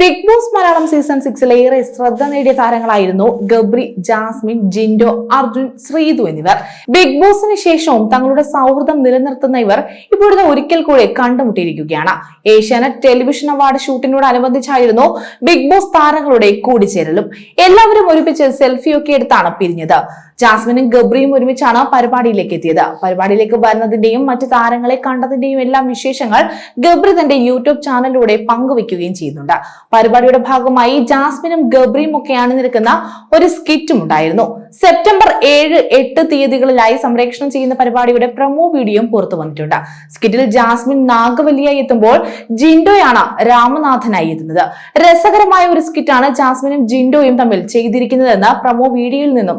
Big boss Malayalam season സിക്സിൽ ഏറെ ശ്രദ്ധ നേടിയ താരങ്ങളായിരുന്നു ഗബ്രി ജാസ്മിൻ ജിൻഡോ അർജുൻ ശ്രീതു എന്നിവർ. ബിഗ് ബോസിന് ശേഷവും തങ്ങളുടെ സൗഹൃദം നിലനിർത്തുന്ന ഇവർ ഇപ്പോഴത്തെ ഒരിക്കൽ കൂടി കണ്ടുമുട്ടിയിരിക്കുകയാണ്. ഏഷ്യാനെറ്റ് ടെലിവിഷൻ അവാർഡ് ഷൂട്ടിനോടനുബന്ധിച്ചായിരുന്നു ബിഗ് ബോസ് താരങ്ങളുടെ കൂടിച്ചേരലും. എല്ലാവരും ഒരുമിച്ച് സെൽഫിയൊക്കെ എടുത്താണ് പിരിഞ്ഞത്. ജാസ്മിനും ഗബ്രിയും ഒരുമിച്ചാണ് പരിപാടിയിലേക്ക് എത്തിയത്. പരിപാടിയിലേക്ക് വരുന്നതിന്റെയും മറ്റ് താരങ്ങളെ കണ്ടതിന്റെയും എല്ലാം വിശേഷങ്ങൾ ഗബ്രി തന്റെ യൂട്യൂബ് ചാനലിലൂടെ പങ്കുവെക്കുകയും ചെയ്യുന്നുണ്ട്. പരിപാടിയുടെ ഭാഗമായി ജാസ്മിനും ഗബ്രിയും ഒക്കെ അണിനിരക്കുന്ന ഒരു സ്കിറ്റും ഉണ്ടായിരുന്നു. സെപ്റ്റംബർ ഏഴ് എട്ട് തീയതികളിലായി സംപ്രേക്ഷണം ചെയ്യുന്ന പരിപാടിയുടെ പ്രൊമോ വീഡിയോയും പുറത്തു വന്നിട്ടുണ്ട്. സ്കിറ്റിൽ ജാസ്മിൻ നാഗവല്ലിയായി എത്തുമ്പോൾ ജിൻഡോയാണ് രാമനാഥനായി എത്തുന്നത്. രസകരമായ ഒരു സ്കിറ്റാണ് ജാസ്മിനും ജിൻഡോയും തമ്മിൽ ചെയ്തിരിക്കുന്നതെന്ന് പ്രൊമോ വീഡിയോയിൽ നിന്നും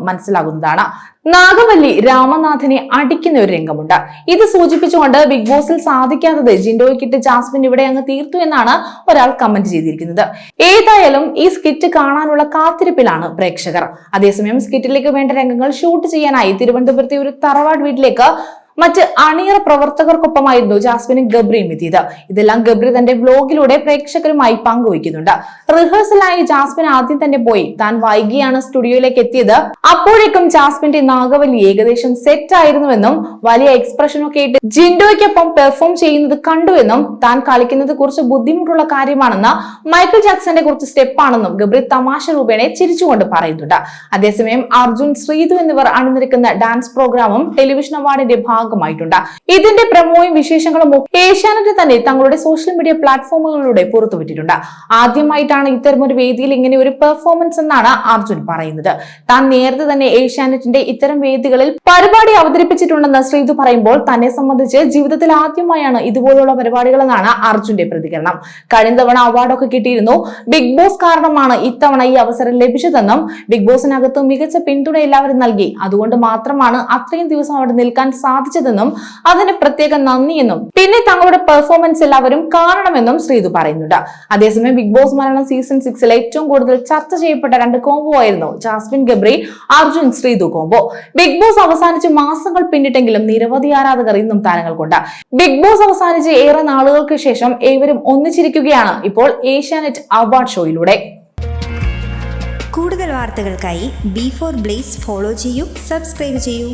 മനസ്സിലാകുന്നതാണ് നാഗവല്ലി രാമനാഥനെ അടിക്കുന്ന ഒരു രംഗമുണ്ട്. ഇത് സൂചിപ്പിച്ചുകൊണ്ട് ബിഗ് ബോസിൽ സാധിക്കാത്തത് ജിൻഡോയ്ക്കിട്ട് ജാസ്മിൻ ഇവിടെ അങ്ങ് തീർത്തു എന്നാണ് ഒരാൾ കമന്റ് ചെയ്തിരിക്കുന്നത്. ഏതായാലും ഈ സ്കിറ്റ് കാണാനുള്ള കാത്തിരിപ്പിലാണ് പ്രേക്ഷകർ. അതേസമയം സ്കിറ്റിലേക്ക് വേണ്ട രംഗങ്ങൾ ഷൂട്ട് ചെയ്യാനായി തിരുവനന്തപുരത്തെ ഒരു തറവാട് വീട്ടിലേക്ക് മറ്റ് അണിയറ പ്രവർത്തകർക്കൊപ്പമായിരുന്നു ജാസ്മിനും ഗബ്രിയും എത്തിയത്. ഇതെല്ലാം ഗബ്രി തന്റെ ബ്ലോഗിലൂടെ പ്രേക്ഷകരുമായി പങ്കുവയ്ക്കുന്നുണ്ട്. റിഹേഴ്സലായി ജാസ്മിൻ ആദ്യം തന്നെ പോയി. താൻ വൈകിയാണ് സ്റ്റുഡിയോയിലേക്ക് എത്തിയത്. അപ്പോഴേക്കും ജാസ്മിന്റെ നാഗവലി ഏകദേശം സെറ്റ് ആയിരുന്നുവെന്നും വലിയ എക്സ്പ്രഷനൊക്കെ ഇട്ട് ജിൻഡോയ്ക്കൊപ്പം പെർഫോം ചെയ്യുന്നത് കണ്ടുവെന്നും താൻ കളിക്കുന്നത് കുറച്ച് ബുദ്ധിമുട്ടുള്ള കാര്യമാണെന്ന് മൈക്കിൾ ജാക്സന്റെ കുറച്ച് സ്റ്റെപ്പാണെന്നും ഗബ്രി തമാശ രൂപേണെ ചിരിച്ചുകൊണ്ട് പറയുന്നുണ്ട്. അതേസമയം അർജുൻ ശ്രീതു എന്നിവർ അണിനിരക്കുന്ന ഡാൻസ് പ്രോഗ്രാമും ടെലിവിഷൻ അവാർഡിന്റെ ഭാഗമായിട്ടുണ്ട്. ഇതിന്റെ പ്രമോയും വിശേഷങ്ങളും ഏഷ്യാനെറ്റ് തന്നെ തങ്ങളുടെ സോഷ്യൽ മീഡിയ പ്ലാറ്റ്ഫോമുകളിലൂടെ പുറത്തുവിട്ടിട്ടുണ്ട്. ആദ്യമായിട്ടാണ് ഒരു വേദിയിൽ ഇങ്ങനെ ഒരു പെർഫോമൻസ് എന്നാണ് അർജുൻ പറയുന്നത്. താൻ നേരത്തെ തന്നെ ഏഷ്യാനെറ്റിന്റെ ഇത്തരം വേദികളിൽ പരിപാടി അവതരിപ്പിച്ചിട്ടുണ്ടെന്ന് ശ്രീതു പറയുമ്പോൾ തന്നെ സംബന്ധിച്ച് ജീവിതത്തിൽ ആദ്യമായാണ് ഇതുപോലുള്ള പരിപാടികളെന്നാണ് അർജുന്റെ പ്രതികരണം. കഴിഞ്ഞ തവണ അവാർഡൊക്കെ കിട്ടിയിരുന്നു. ബിഗ് ബോസ് കാരണമാണ് ഇത്തവണ ഈ അവസരം ലഭിച്ചതെന്നും ബിഗ് ബോസിനകത്ത് മികച്ച പിന്തുണ എല്ലാവരും നൽകി. അതുകൊണ്ട് മാത്രമാണ് അത്രയും ദിവസം അവിടെ നിൽക്കാൻ സാധിച്ചതെന്നും അതിന് പ്രത്യേക നന്ദിയെന്നും പിന്നെ തങ്ങളുടെ പെർഫോമൻസ് എല്ലാവരും കാണണമെന്നും ശ്രീതു പറയുന്നുണ്ട്. അതേസമയം ബിഗ് ബോസ് മലയാളം സീസൺ സിക്സിൽ ഏറ്റവും കൂടുതൽ ചർച്ച ചെയ്യപ്പെട്ട രണ്ട് കോംബോ ആയിരുന്നു Jasmin Gabri Arjun Sreethu combo Big Boss അവസാനിച്ച് മാസങ്ങൾ പിന്നിട്ടെങ്കിലും നിരവധി ആരാധകർ ഇന്നും താരങ്ങൾക്കുണ്ട്. ബിഗ് ബോസ് അവസാനിച്ച് ഏറെ നാളുകൾക്ക് ശേഷം ഏവരും ഒന്നിച്ചിരിക്കുകയാണ് ഇപ്പോൾ ഏഷ്യാനെറ്റ് അവാർഡ് ഷോയിലൂടെ കൂടുതൽ വാർത്തകൾക്കായി ബി ഫോർ ബ്ലേസ് ഫോളോ ചെയ്യൂ സബ്സ്ക്രൈബ് ചെയ്യൂ.